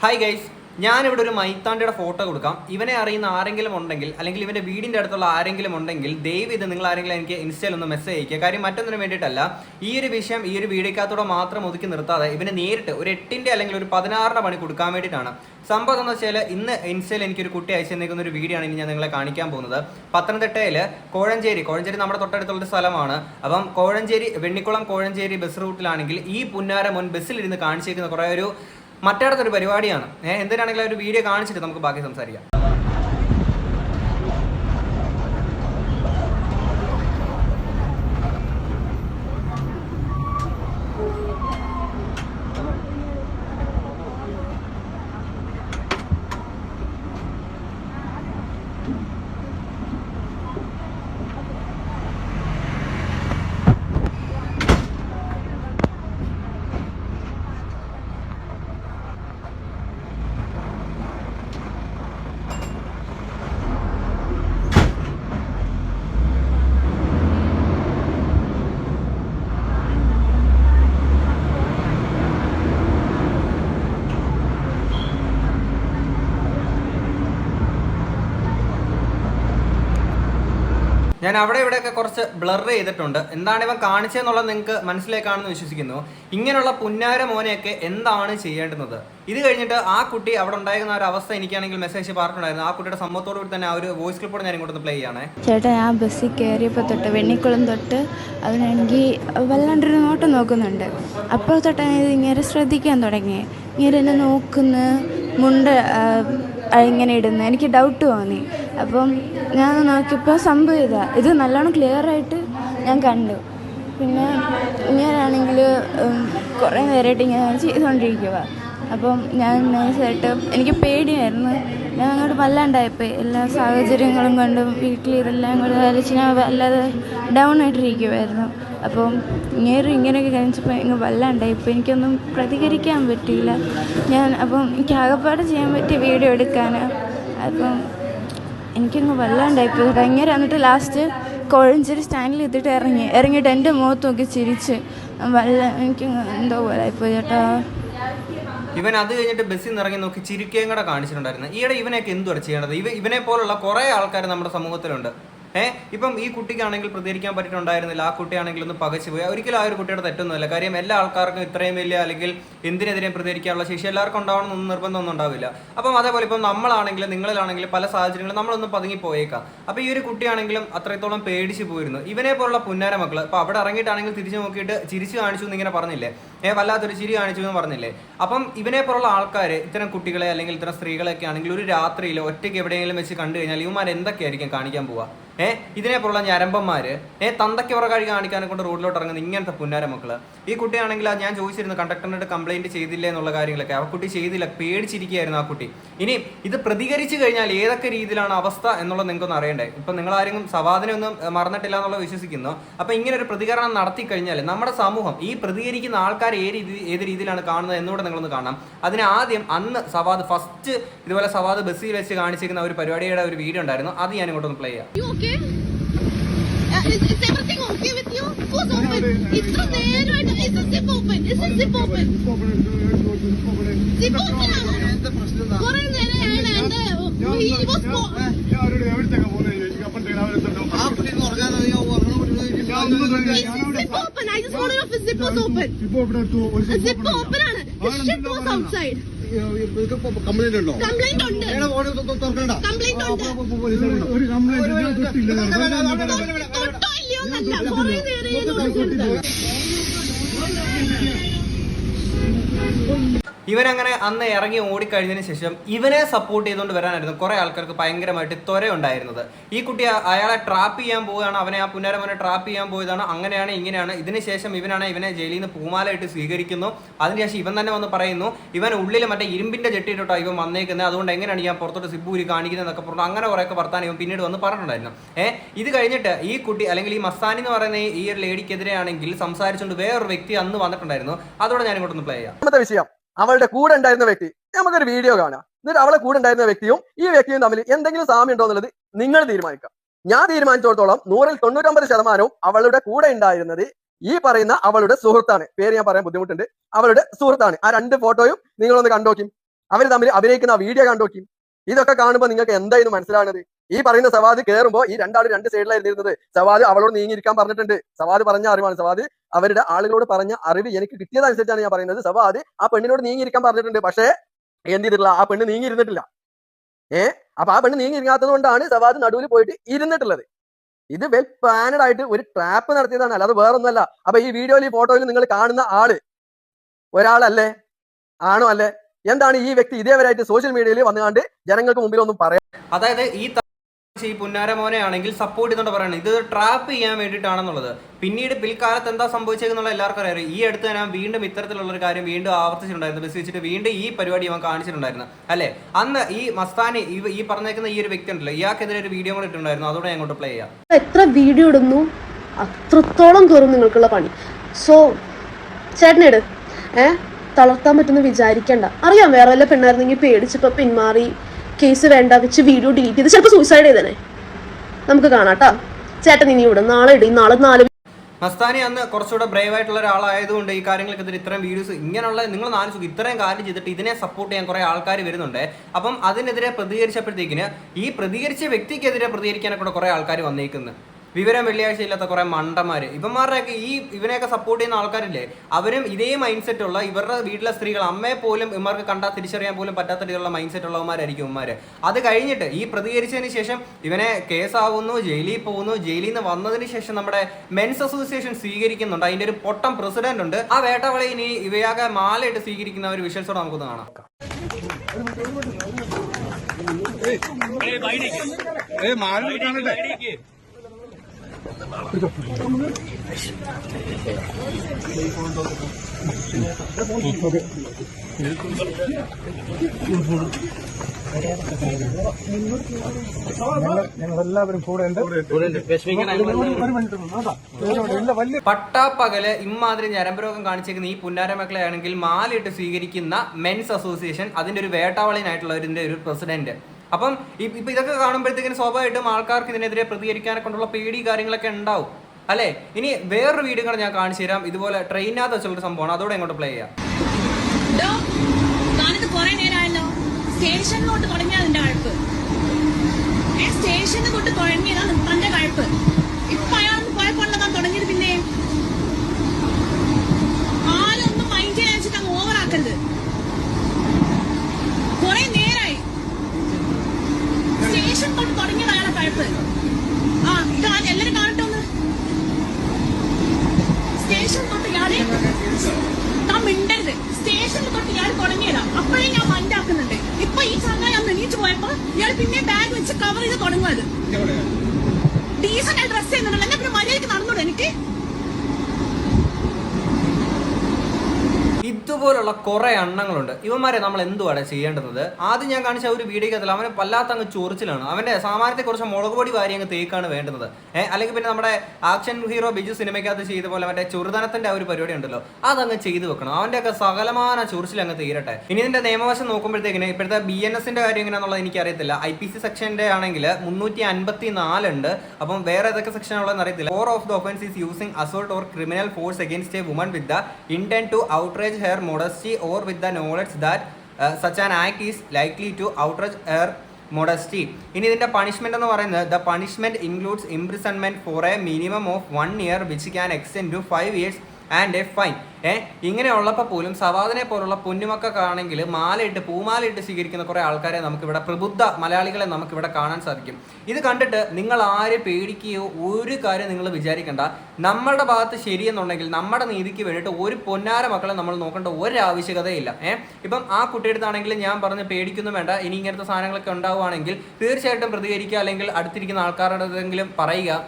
Hi guys ഞാനിവിടെ ഒരു മൈത്താണ്ടിയുടെ ഫോട്ടോ കൊടുക്കാം. ഇവനെ അറിയുന്ന ആരെങ്കിലും ഉണ്ടെങ്കിൽ അല്ലെങ്കിൽ ഇവന്റെ വീടിന്റെ അടുത്തുള്ള ആരെങ്കിലും ഉണ്ടെങ്കിൽ ദയവ് ഇത് നിങ്ങൾ ആരെങ്കിലും എനിക്ക് ഇൻസ്റ്റയിൽ ഒന്ന് മെസ്സേജ് അയക്കുക കാര്യം മറ്റൊന്നിനു വേണ്ടിയിട്ടല്ല ഈ ഒരു വിഷയം ഈ ഒരു വീഡിയോക്കകത്തൂടെ മാത്രം ഒതുക്കി നിർത്താതെ ഇവന് നേരിട്ട് ഒരു എട്ടിന്റെ അല്ലെങ്കിൽ ഒരു പതിനാറിന്റെ പണി കൊടുക്കാൻ വേണ്ടിയിട്ടാണ്. സംഭവം എന്ന് വെച്ചാൽ ഇന്ന് ഇൻസ്റ്റയിൽ എനിക്കൊരു കുട്ടി അയച്ചു തന്നിരിക്കുന്ന ഒരു വീഡിയോ ആണ് ഇനി ഞാൻ നിങ്ങളെ കാണിക്കാൻ പോകുന്നത്. പത്തനംതിട്ടയിൽ കോഴഞ്ചേരി കോഴഞ്ചേരി നമ്മുടെ തൊട്ടടുത്തുള്ള സ്ഥലമാണ്. അപ്പം കോഴഞ്ചേരി വെണ്ണിക്കുളം കോഴഞ്ചേരി ബസ് റൂട്ടിലാണെങ്കിൽ ഈ പുന്നാര മുൻ ബസ്സിലിരുന്ന് കാണിച്ചിരിക്കുന്ന കുറേ ഒരു മറ്റേടത്തൊരു പരിപാടിയാണ്. എന്തിനാണെങ്കിലും ഒരു വീഡിയോ കാണിച്ചിട്ട് നമുക്ക് ബാക്കി സംസാരിക്കാം. ഞാൻ അവിടെ ഇവിടെയൊക്കെ കുറച്ച് ബ്ലർ ചെയ്തിട്ടുണ്ട്. എന്താണ് ഇവൻ കാണിച്ചതെന്നുള്ളത് നിങ്ങൾക്ക് മനസ്സിലേക്കാണെന്ന് വിശ്വസിക്കുന്നു. ഇങ്ങനെയുള്ള പുന്നാര മോനെയൊക്കെ എന്താണ് ചെയ്യേണ്ടുന്നത്? ഇത് കഴിഞ്ഞിട്ട് ആ കുട്ടി അവിടെ ഉണ്ടായിരുന്ന ഒരു അവസ്ഥ എനിക്കാണെങ്കിൽ മെസ്സേജ് പറഞ്ഞിട്ടുണ്ടായിരുന്നു ആ കുട്ടിയുടെ സംഭവത്തോടു കൂടി തന്നെ ആ ഒരു വോയിസ് ക്ലിപ്പോട് ഞാൻ ഇങ്ങോട്ടൊന്ന് പ്ലേ ചെയ്യണേ. ചേട്ടാ ഞാൻ ബസ്സിൽ കയറിയപ്പോൾ തൊട്ട് വെണ്ണിക്കുളം തൊട്ട് അവനാണെങ്കിൽ വല്ലാണ്ടൊരു നോട്ടം നോക്കുന്നുണ്ട്. അപ്പോൾ തൊട്ട് ഇത് ഇങ്ങനെ ശ്രദ്ധിക്കാൻ തുടങ്ങി. ഇങ്ങനെ എന്നെ നോക്കുന്നു മുണ്ട് ഇങ്ങനെ ഇടുന്നു. എനിക്ക് ഡൗട്ട് തോന്നി. അപ്പം ഞാൻ നോക്കിയപ്പോൾ സംഭവം ഇതാ. ഇത് നല്ലോണം ക്ലിയർ ആയിട്ട് ഞാൻ കണ്ടു. പിന്നെ ഇങ്ങനെയാണെങ്കിൽ കുറേ നേരമായിട്ട് ഇങ്ങനെ ചെയ്തുകൊണ്ടിരിക്കുക അപ്പം ഞാൻ നൈസായിട്ട് എനിക്ക് പേടിയായിരുന്നു. ഞാൻ അങ്ങോട്ട് വല്ലാണ്ടായിപ്പോയി എല്ലാ സാഹചര്യങ്ങളും കൊണ്ടും വീട്ടിൽ ഇതെല്ലാം കൂടെ വരച്ച് ഞാൻ വല്ലാതെ ഡൗൺ ആയിട്ടിരിക്കുമായിരുന്നു അപ്പം ഇങ്ങനെ ഇങ്ങനെയൊക്കെ കഴിച്ചപ്പോൾ ഇങ്ങ് വല്ലാണ്ടായിപ്പോൾ എനിക്കൊന്നും പ്രതികരിക്കാൻ പറ്റിയില്ല. ഞാൻ അപ്പം എനിക്ക് ആകപ്പാട് ചെയ്യാൻ പറ്റിയ വീഡിയോ എടുക്കാൻ അപ്പം എനിക്കങ്ങ് വല്ലാണ്ടായിപ്പോയി ഭയങ്കര എന്നിട്ട് ലാസ്റ്റ് കോഴഞ്ചേരി സ്റ്റാൻഡിൽ എത്തിയിട്ട് ഇറങ്ങി. ഇറങ്ങിയിട്ട് എന്റെ മുഖത്ത് നോക്കി ചിരിച്ച്. വല്ല എനിക്ക് എന്തോ പോലെ ആയിപ്പോയി ചേട്ടാ. ഇവൻ അത് കഴിഞ്ഞിട്ട് ബസ്സിൽ നിന്ന് ഇറങ്ങി നോക്കി ചിരിക്കുകയും കൂടെ കാണിച്ചിട്ടുണ്ടായിരുന്നു. ഈയിടെ ഇവനെയൊക്കെ എന്തുവാണ് ചെയ്യേണ്ടത് ഇവ ഇവനെ പോലുള്ള കുറേ ആൾക്കാർ നമ്മുടെ സമൂഹത്തിലുണ്ട്. ഏഹ് ഇപ്പം ഈ കുട്ടിക്കാണെങ്കിൽ പ്രതികരിക്കാൻ പറ്റിയിട്ടുണ്ടായിരുന്നില്ല. ആ കുട്ടിയാണെങ്കിൽ ഒന്ന് പകച്ചു പോയി. ഒരിക്കലും ആ ഒരു കുട്ടിയുടെ തെറ്റൊന്നുമില്ല. കാര്യം എല്ലാ ആൾക്കാർക്കും ഇത്രയും വലിയ അല്ലെങ്കിൽ എന്തിനെതിരെയും പ്രതികരിക്കാനുള്ള ശേഷി എല്ലാവർക്കും ഉണ്ടാവണമെന്നൊന്നും നിർബന്ധമൊന്നും ഉണ്ടാവില്ല. അപ്പം അതേപോലെ ഇപ്പം നമ്മളാണെങ്കിൽ നിങ്ങളിലാണെങ്കിലും പല സാഹചര്യങ്ങളും നമ്മളൊന്നും പതുങ്ങി പോയേക്കാം അപ്പം ഈ ഒരു കുട്ടിയാണെങ്കിലും അത്രത്തോളം പേടിച്ച് പോയിരുന്നു. ഇവനെ പോലുള്ള പുന്നാര മക്കൾ ഇപ്പം അവിടെ ഇറങ്ങിയിട്ടാണെങ്കിൽ തിരിച്ചു നോക്കിയിട്ട് ചിരിച്ചു കാണിച്ചു എന്നിങ്ങനെ പറഞ്ഞില്ലേ? ഏ വല്ലാത്തൊരു ചിരി കാണിച്ചു എന്ന് പറഞ്ഞില്ലേ? അപ്പം ഇവനെ പോലുള്ള ആൾക്കാർ ഇത്തരം കുട്ടികളെ അല്ലെങ്കിൽ ഇത്തരം സ്ത്രീകളെയൊക്കെ ആണെങ്കിൽ ഒരു രാത്രിയിൽ ഒറ്റയ്ക്ക് എവിടെയെങ്കിലും വെച്ച് കണ്ടു കഴിഞ്ഞാൽ ഇവന്മാർ എന്തൊക്കെയായിരിക്കും കാണിക്കാൻ പോവുക? ഏ ഇതിനെ പോലുള്ള ഞരമ്പന്മാര്? ഏ തന്തയ്ക്ക് പുറകഴി കാണിക്കാനെ കൊണ്ട് റോഡിലോട്ട് ഇറങ്ങുന്ന ഇങ്ങനത്തെ പുന്നാര മക്കൾ. ഈ കുട്ടിയാണെങ്കിൽ ഞാൻ ചോദിച്ചിരുന്നു കണ്ടക്ടറിനോട് കംപ്ലൈന്റ് ചെയ്തില്ലേ എന്നുള്ള കാര്യങ്ങളൊക്കെ. ആ കുട്ടി ചെയ്തില്ല പേടിച്ചിരിക്കുകയായിരുന്നു ആ കുട്ടി. ഇനി ഇത് പ്രതികരിച്ചു കഴിഞ്ഞാൽ ഏതൊക്കെ രീതിയിലാണ് അവസ്ഥ എന്നുള്ളത് നിങ്ങൾക്കൊന്ന് അറിയണ്ടേ? ഇപ്പൊ നിങ്ങൾ ആരെങ്കിലും ഒന്നും മറന്നിട്ടില്ല എന്നുള്ള വിശ്വസിക്കുന്നു. അപ്പൊ ഇങ്ങനെ ഒരു പ്രതികരണം നടത്തി കഴിഞ്ഞാൽ നമ്മുടെ സമൂഹം ഈ പ്രതികരിക്കുന്ന ആൾക്കാർ ഏത് രീതി ഏത് രീതിയിലാണ് കാണുന്നത് എന്നുകൂടെ നിങ്ങളൊന്ന് കാണാം അതിന് ആദ്യം അന്ന് സവാദ് ഫസ്റ്റ് ഇതുപോലെ സവാദ് ബസ്സിൽ വെച്ച് കാണിച്ചിരിക്കുന്ന ഒരു പരിപാടിയുടെ ഒരു വീഡിയോ ഉണ്ടായിരുന്നു. അത് ഞാൻ ഇങ്ങോട്ടൊന്ന് പ്ലേ ചെയ്യാം. Okay? Uh, is, is everything okay with you? Who's open? It's the air right Is the zip open? Is the zip open? Zip open ആണോ? കുറേ നേരമായാണ് എന്റെ he was zip open? I just wanted if the zip was open. Zip open ആണ്. The shit was outside. Complaint ഉണ്ടോ. തുറക്കണ്ട. ഒരു complaint തൊട്ടില്ല തൊട്ടോ ഇല്ലയോ എന്നല്ല. കുറേ നേരം ഞാൻ നോക്കുന്നുണ്ട്. ഇവൻ അങ്ങനെ അന്ന് ഇറങ്ങി ഓടിക്കഴിഞ്ഞതിന് ശേഷം ഇവനെ സപ്പോർട്ട് ചെയ്തുകൊണ്ട് വരാനായിരുന്നു കുറെ ആൾക്കാർക്ക് ഭയങ്കരമായിട്ട് ത്വര ഉണ്ടായിരുന്നത് ഈ കുട്ടി അയാളെ ട്രാപ്പ് ചെയ്യാൻ പോവുകയാണ് അവനെ ആ പുനരമനെ ട്രാപ്പ് ചെയ്യാൻ പോയതാണ് അങ്ങനെയാണ് ഇങ്ങനെയാണ്. ഇതിനുശേഷം ഇവനാണ് ഇവനെ ജയിലിൽ നിന്ന് പൂമാലയിട്ട് സ്വീകരിക്കുന്നു. അതിനുശേഷം ഇവൻ തന്നെ വന്ന് പറയുന്നു ഇവൻ ഉള്ളിൽ മറ്റേ ഇരുമ്പിന്റെ ജെട്ടിയിട്ടോ ഇവൻ വന്നേക്കുന്നത് അതുകൊണ്ട് എങ്ങനെയാണ് ഞാൻ പുറത്തോട്ട് സിബൂരി കാണിക്കുന്നത് എന്നൊക്കെ പറഞ്ഞു അങ്ങനെ കുറേയൊക്കെ വർത്താനം ഇവൻ പിന്നീട് വന്ന് പറഞ്ഞിട്ടുണ്ടായിരുന്നു. ഏഹ് ഇത് കഴിഞ്ഞിട്ട് ഈ കുട്ടി അല്ലെങ്കിൽ ഈ മസ്താനി എന്ന് പറയുന്ന ഈ- ഒരു ലേഡിക്കെതിരെയാണെങ്കിൽ സംസാരിച്ചുകൊണ്ട് വേറൊരു വ്യക്തി അന്ന് വന്നിട്ടുണ്ടായിരുന്നു. അതോടെ ഞാൻ ഇങ്ങോട്ടൊന്ന് പ്ലേ ചെയ്യാം. വിഷയം. അവളുടെ കൂടെ ഉണ്ടായിരുന്ന വ്യക്തി. നമുക്കൊരു വീഡിയോ കാണാം. എന്നിട്ട് അവളെ കൂടെ ഉണ്ടായിരുന്ന വ്യക്തിയും ഈ വ്യക്തിയും തമ്മിൽ എന്തെങ്കിലും സാമ്യം ഉണ്ടോ എന്നുള്ളത് നിങ്ങൾ തീരുമാനിക്കാം ഞാൻ തീരുമാനിച്ചിടത്തോളം നൂറിൽ തൊണ്ണൂറ്റൊമ്പത് ശതമാനവും അവളുടെ കൂടെ ഉണ്ടായിരുന്നത് ഈ പറയുന്ന അവളുടെ സുഹൃത്താണ്. പേര് ഞാൻ പറയാൻ ബുദ്ധിമുട്ടുണ്ട്. അവളുടെ സുഹൃത്താണ്. ആ രണ്ട് ഫോട്ടോയും നിങ്ങളൊന്ന് കണ്ടോക്കും അവർ തമ്മിൽ അഭിനയിക്കുന്ന വീഡിയോ കണ്ടോക്കും ഇതൊക്കെ കാണുമ്പോൾ നിങ്ങൾക്ക് എന്തായിരുന്നു മനസ്സിലാകുന്നത്? ഈ പറയുന്ന സവാദ് കയറുമ്പോൾ ഈ രണ്ടാളും രണ്ട് സൈഡിലായിരുന്നു ഇരുന്നത് സവാദ് അവളോട് നീങ്ങിയിരിക്കാൻ പറഞ്ഞിട്ടുണ്ട്. സവാദ് പറഞ്ഞ അറിവാണ്. സവാദ് അവരുടെ ആളുകളോട് പറഞ്ഞ അറിവ് എനിക്ക് കിട്ടിയതനുസരിച്ചാണ് ഞാൻ പറയുന്നത്. സവാദ് ആ പെണ്ണിനോട് നീങ്ങിയിരിക്കാൻ പറഞ്ഞിട്ടുണ്ട്. പക്ഷേ എന്ത് ആ പെണ്ണ് നീങ്ങിയിരുന്നിട്ടില്ല. ഏ? അപ്പൊ ആ പെണ്ണ് നീങ്ങിയിരിക്കാത്തത് കൊണ്ടാണ് സവാദ് നടുവിൽ പോയിട്ട് ഇരുന്നിട്ടുള്ളത്. ഇത് വെൽ പ്ലാനഡ് ആയിട്ട് ഒരു ട്രാപ്പ് നടത്തിയതാണ്. അല്ലാതെ വേറൊന്നുമല്ല. അപ്പൊ ഈ വീഡിയോയിൽ ഈ ഫോട്ടോയിൽ നിങ്ങൾ കാണുന്ന ആൾ ഒരാളല്ലേ? ആണോ അല്ലേ? എന്താണ് ഈ വ്യക്തി ഇതേവരായിട്ട് സോഷ്യൽ മീഡിയയിൽ വന്നുകൊണ്ട് ജനങ്ങൾക്ക് മുമ്പിൽ ഒന്നും പറയാം അതായത് ഈ ഈ പുന്നാര മോനെ ആണെങ്കിൽ സപ്പോർട്ട് ചെയ്തോണ്ട് പറയണം. ഇത് ട്രാപ്പ് ചെയ്യാൻ വേണ്ടിയിട്ടാണെന്നുള്ളത്. പിന്നീട് പിൽക്കാലത്ത് എന്താ സംഭവിച്ചതെന്നുള്ള എല്ലാവർക്കും അറിയാം. ഈ അടുത്ത് ഞാൻ വീണ്ടും ഇത്തരത്തിലുള്ള ഒരു കാര്യം വീണ്ടും ആവർത്തിച്ചിട്ടുണ്ടായിരുന്നു. ബസ് വെച്ചിട്ട് വീണ്ടും ഈ പരിപാടി അവൻ കാണിച്ചിട്ടുണ്ടായിരുന്നു. അല്ലേ? അന്ന് ഈ മസ്താനി ഈ പറഞ്ഞേക്കുന്ന ഈ ഒരു വ്യക്തി ഉണ്ടല്ലോ. ഇയാൾക്കെതിരെ ഒരു വീഡിയോ കൂടെ ഇട്ടുണ്ടായിരുന്നു അതോടെ ഞാൻ അങ്ങോട്ട് പ്ലേ ചെയ്യാം. എത്ര വീഡിയോ ഇടുന്നു? അത്രത്തോളം കയറും നിങ്ങൾക്കുള്ള പണി. സോ ചേട്ടനെട് ഏ? തളർത്താൻ പറ്റുന്ന വിചാരിക്കണ്ട. അറിയാം വേറെ വല്ല പെണ്ണായിരുന്നെങ്കിൽ പേടിച്ചപ്പോ പിന്മാറി. കേസ് വേണ്ട വെച്ച് വീഡിയോ ഡിലീറ്റ് ചെയ്ത് ചിലപ്പോൾ സൂയിസൈഡ് ചെയ്തേനെ. നമുക്ക് കാണാട്ടാ ചേട്ടൻ ഇനി ഇവിടെ നാളെ ഇടും. നാളെ നാല് മസ്താനി അന്ന് കുറച്ചുകൂടെ ബ്രേവ് ആയിട്ടുള്ള ഒരാളായതുകൊണ്ട് ഈ കാര്യങ്ങൾക്കെതിരെ ഇത്രയും വീഡിയോസ് ഇങ്ങനെയുള്ള നിങ്ങൾ നാല് സുഖം ഇത്രയും കാര്യം ചെയ്തിട്ട് ഇതിനെ സപ്പോർട്ട് ചെയ്യാൻ കുറെ ആൾക്കാർ വരുന്നുണ്ട്. അപ്പം അതിനെതിരെ പ്രതികരിച്ചപ്പോഴത്തേക്കിന് ഈ പ്രതികരിച്ച വ്യക്തിക്കെതിരെ പ്രതികരിക്കാനൊക്കെ കുറേ ആൾക്കാർ വന്നേക്കുന്നു. വിവരം വെള്ളിയാഴ്ച ഇല്ലാത്ത കുറെ മണ്ടന്മാര്. ഇവന്മാരുടെയൊക്കെ ഈ ഇവനെയൊക്കെ സപ്പോർട്ട് ചെയ്യുന്ന ആൾക്കാരില്ലേ അവരും ഇതേ മൈൻഡ് സെറ്റ് ഉള്ള ഇവരുടെ വീട്ടിലെ സ്ത്രീകൾ അമ്മയെ പോലും ഇവർക്ക് കണ്ടാൽ തിരിച്ചറിയാൻ പോലും പറ്റാത്ത രീതിയിലുള്ള മൈൻഡ് സെറ്റ് ഉള്ളവന്മാരായിരിക്കും ഇവന്മാർ അത് കഴിഞ്ഞിട്ട് ഈ പ്രതികരിച്ചതിന് ശേഷം ഇവനെ കേസാവുന്നു ജയിലിൽ പോകുന്നു. ജയിലിൽ നിന്ന് വന്നതിന് ശേഷം നമ്മുടെ മെൻസ് അസോസിയേഷൻ സ്വീകരിക്കുന്നുണ്ട്. അതിന്റെ ഒരു പൊട്ടം പ്രസിഡന്റ് ഉണ്ട്. ആ വേട്ടവളെ ഇനി ഇവയാകെ മാലയിട്ട് സ്വീകരിക്കുന്ന ഒരു വിഷ്വൽസോടെ നമുക്കൊന്ന് കാണാം. പട്ടാപ്പകൽ ഇമാതിരി ഞരമ്പരോഗം കാണിച്ചേക്കുന്ന ഈ പുന്നാര മേഖലയാണെങ്കിൽ ആണെങ്കിൽ മാലയിട്ട് സ്വീകരിക്കുന്ന മെൻസ് അസോസിയേഷൻ അതിന്റെ ഒരു വേട്ടാവളിനായിട്ടുള്ളവരിന്റെ ഒരു പ്രസിഡന്റ്. അപ്പം ഇപ്പം ഇതൊക്കെ കാണുമ്പോഴത്തേക്കിന് സ്വാഭാവികമായിട്ടും ആൾക്കാർക്ക് ഇതിനെതിരെ പ്രതികരിക്കാനെ കൊണ്ടുള്ള പേടി കാര്യങ്ങളൊക്കെ ഉണ്ടാവും. അല്ലേ? ഇനി വേറൊരു വീഡിയോ കൂടെ ഞാൻ കാണിച്ചു തരാം. ഇതുപോലെ ട്രെയിനകത്ത് വെച്ചുള്ള സംഭവമാണ്. അതോടെ ഇങ്ങോട്ട് പ്ലേ ചെയ്യാം. സ്റ്റേഷനിലോട്ട് തുടങ്ങിയ അതിന്റെ കഴപ്പ് ഏ സ്റ്റേഷനിൽ തുടങ്ങിയതാണ് കഴപ്പ് ഇപ്പൊ അയാളൊന്ന് പോയപ്പോഴല്ല താൻ തുടങ്ങിയത് പിന്നെ ആരൊന്നും മൈൻഡ് ചെയ്യാൻ വെച്ചിട്ട് അങ്ങ് ഓവർ ആക്കരുത് കുറെ നേരായി സ്റ്റേഷൻ തൊട്ട് തുടങ്ങിയത് അയാളെ കഴപ്പ് ആ ഇത് ആ- എല്ലാരും കാണട്ടെ ഒന്ന് സ്റ്റേഷൻ തൊട്ട് ഇയാളെ താൻ മിണ്ടരുത് സ്റ്റേഷനിൽ തൊട്ട് ഇയാൾ തുടങ്ങിയതാ അപ്പോഴേ ഞാൻ മണ്ടാക്കുന്നുണ്ട് ഇപ്പൊ ഈ ചങ്ങായി അന്ന് എണീറ്റ് പോയപ്പോ ഇയാൾ പിന്നെ വെച്ച് കവർ ചെയ്ത് തുടങ്ങുന്നത് ഡീസന്റ് ആയി ഡ്രസ് ചെയ്യുന്നുണ്ടല്ലോ. എന്നെ പിന്നെ മര്യാദയ്ക്ക് നടന്നോളൂ എനിക്ക്. ഇതുപോലുള്ള കുറെ എണ്ണങ്ങളുണ്ട്. ഇവന്മാരെ നമ്മൾ എന്തുവാണ് ചെയ്യേണ്ടത് ആദ്യം ഞാൻ കാണിച്ച ഒരു വീഡിയോക്കകത്തിൽ അവനെ വല്ലാത്ത അങ്ങ് ചൊറിച്ചിലാണ്. അവന്റെ സാമാനത്തെ കുറച്ച് മുളക് പൊടി വാരി അങ്ങ് തേക്കാണ് വേണ്ടുന്നത്. ഏഹ് അല്ലെങ്കിൽ പിന്നെ നമ്മുടെ ആക്ഷൻ ഹീറോ ബിജു സിനിമയ്ക്കകത്ത് ചെയ്ത പോലെ അവന്റെ ചുറുതനത്തിന്റെ ആ ഒരു പരിപാടി ഉണ്ടല്ലോ അതങ്ങ് ചെയ്തു വെക്കണം. അവന്റെ ഒക്കെ സകലമാന ചൊറിച്ചിൽ അങ്ങ് തീരട്ടെ. ഇനി ഇതിന്റെ നിയമവശം നോക്കുമ്പോഴത്തേക്കിന് ഇപ്പോഴത്തെ ബി എൻ എസിന്റെ കാര്യം എങ്ങനെയാണെന്നുള്ളത് എനിക്ക് അറിയത്തില്ല. ഐ പി സി സെക്ഷന്റെ ആണെങ്കിൽ മുന്നൂറ്റി അൻപത്തി നാലുണ്ട് അപ്പം വേറെ ഏതൊക്കെ സെക്ഷൻ ഉള്ളതെന്ന് അറിയത്തില്ല. For of the offence is using assault or criminal force against a woman with the intent to outrage her modesty or with the knowledge that uh, such an act is likely to outrage her modesty ഇനി ഇതിന്റെ punishment എന്ന് പറയുന്നത് the punishment includes imprisonment for a minimum of one year which can extend to five years and a fine ഏ ഇങ്ങനെ ഉള്ളപ്പോൾ പോലും സവാദിനെ പോലുള്ള പൊന്നുമക്കൾക്കാണെങ്കിൽ മാലയിട്ട് പൂമാലയിട്ട് സ്വീകരിക്കുന്ന കുറെ ആൾക്കാരെ നമുക്കിവിടെ പ്രബുദ്ധ മലയാളികളെ നമുക്കിവിടെ കാണാൻ സാധിക്കും. ഇത് കണ്ടിട്ട് നിങ്ങൾ ആരെ പേടിക്കുകയോ ഒരു കാര്യം നിങ്ങൾ വിചാരിക്കേണ്ട. നമ്മളുടെ ഭാഗത്ത് ശരിയെന്നുണ്ടെങ്കിൽ നമ്മുടെ നീതിക്ക് വേണ്ടിയിട്ട് ഒരു പൊന്നാര മക്കളെ നമ്മൾ നോക്കേണ്ട ഒരു ആവശ്യകതയില്ല ഏഹ് ഇപ്പം ആ കുട്ടിയെടുത്താണെങ്കിൽ ഞാൻ പറഞ്ഞ് പേടിക്കുന്നു വേണ്ട. ഇനി ഇങ്ങനത്തെ സാധനങ്ങളൊക്കെ ഉണ്ടാവുകയാണെങ്കിൽ തീർച്ചയായിട്ടും പ്രതികരിക്കുക അല്ലെങ്കിൽ അടുത്തിരിക്കുന്ന ആൾക്കാരുടെ എന്തെങ്കിലും പറയുക.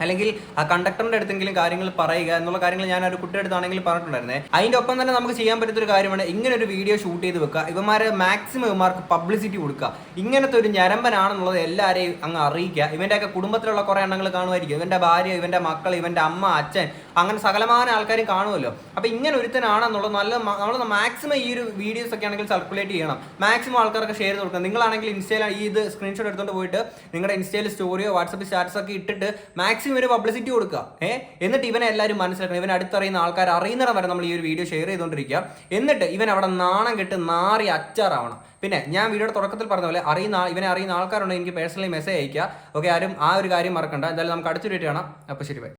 അല്ലെങ്കിൽ ആ കണ്ടക്ടറിന്റെ അടുത്തെങ്കിലും കാര്യങ്ങൾ പറയുക എന്നുള്ള കാര്യങ്ങൾ ഞാൻ ഒരു കുട്ടിയുടെ അടുത്താണെങ്കിൽ പറഞ്ഞിട്ടുണ്ടായിരുന്നേ. അതിന്റെ ഒപ്പം തന്നെ നമുക്ക് ചെയ്യാൻ പറ്റുന്ന ഒരു കാര്യമാണ് ഇങ്ങനെ ഒരു വീഡിയോ ഷൂട്ട് ചെയ്ത് വെക്കുക. ഇവന്മാരെ മാക്സിമം ഇവന്മാർക്ക് പബ്ലിസിറ്റി കൊടുക്കുക. ഇങ്ങനത്തെ ഒരു ഞരമ്പനാണെന്നുള്ളത് എല്ലാവരെയും അങ്ങ് അറിയിക്കുക. ഇവന്റെയൊക്കെ കുടുംബത്തിലുള്ള കുറെ എണ്ണങ്ങൾ കാണുമായിരിക്കും. ഇവന്റെ ഭാര്യ ഇവന്റെ മക്കൾ ഇവന്റെ അമ്മ അച്ഛൻ അങ്ങനെ സകലമാന ആൾക്കാരും കാണുമല്ലോ. അപ്പൊ ഇങ്ങനെ ഒരുത്തനാണെന്നുള്ളത് നല്ല നമ്മൾ മാക്സിമം ഈ ഒരു വീഡിയോസ് ഒക്കെ ആണെങ്കിൽ സർക്കുലേറ്റ് ചെയ്യണം. മാക്സിമം ആൾക്കാർക്ക് ഷെയർ കൊടുക്കണം. നിങ്ങളാണെങ്കിൽ ഇൻസ്റ്റയിൽ ഈ ഇത് സ്ക്രീൻഷോട്ട് എടുത്തുകൊണ്ട് പോയിട്ട് നിങ്ങളുടെ ഇൻസ്റ്റയിൽ സ്റ്റോറിയോ വാട്സപ്പ് സ്റ്റാറ്റസ് ഒക്കെ ഇട്ടിട്ട് മാക്സിമം മാക്സിമം ഇവർ പബ്ലിസിറ്റി കൊടുക്കുക ഏഹ് എന്നിട്ട് ഇവനെ എല്ലാവരും മനസ്സിലാക്കണം. ഇവൻ അടുത്തറിയുന്ന ആൾക്കാർ അറിയുന്നിടം വരെ നമ്മൾ ഈ ഒരു വീഡിയോ ഷെയർ ചെയ്തുകൊണ്ടിരിക്കുക എന്നിട്ട് ഇവൻ അവിടെ നാണം കെട്ട് നാറി അച്ചാറാവണം. പിന്നെ ഞാൻ വീഡിയോയുടെ തുടക്കത്തിൽ പറഞ്ഞ പോലെ അറിയുന്ന ഇവനെ അറിയുന്ന ആൾക്കാരുണ്ടെങ്കിൽ എനിക്ക് പേഴ്സണലി മെസ്സേജ് അയക്കുക ഓക്കെ ആരും ആ ഒരു കാര്യം മറക്കണ്ട. എന്തായാലും നമുക്ക് അടുത്തൊരു കാണാം. അപ്പോൾ ശരി ബൈ